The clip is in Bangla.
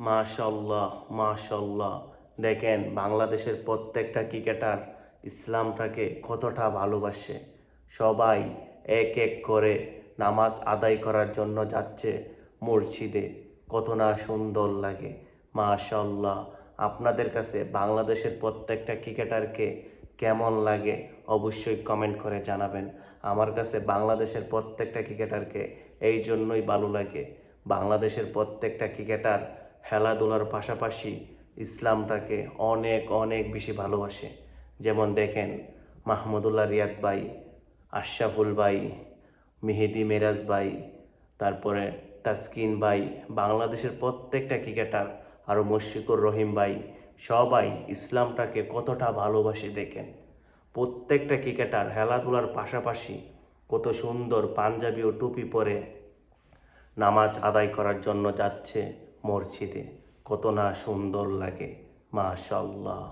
মাশাল্লাহ মাশাল্লাহ। দেখেন, বাংলাদেশের প্রত্যেকটা ক্রিকেটার ইসলামটাকে কতটা ভালোবাসে। সবাই এক এক করে নামাজ আদায় করার জন্য যাচ্ছে মসজিদে। কত না সুন্দর লাগে। মাশাল্লাহ, আপনাদের কাছে বাংলাদেশের প্রত্যেকটা ক্রিকেটারকে কেমন লাগে অবশ্যই কমেন্ট করে জানাবেন। আমার কাছে বাংলাদেশের প্রত্যেকটা ক্রিকেটারকে এই জন্যই ভালো লাগে। বাংলাদেশের প্রত্যেকটা ক্রিকেটার খেলাধুলার পাশাপাশি ইসলামটাকে অনেক অনেক বেশি ভালোবাসে। যেমন দেখেন, মাহমুদুল্লাহ রিয়াদ ভাই, আশরাফুল ভাই, মেহেদি মেরাজ ভাই, তারপরে তাসকিন ভাই, বাংলাদেশের প্রত্যেকটা ক্রিকেটার আরও মুশফিকুর রহিম ভাই, সবাই ইসলামটাকে কতটা ভালোবাসে দেখেন। প্রত্যেকটা ক্রিকেটার খেলাধুলার পাশাপাশি কত সুন্দর পাঞ্জাবি ও টুপি পরে নামাজ আদায় করার জন্য যাচ্ছে। মসজিদে। কত না সুন্দর লাগে মাশাল্লাহ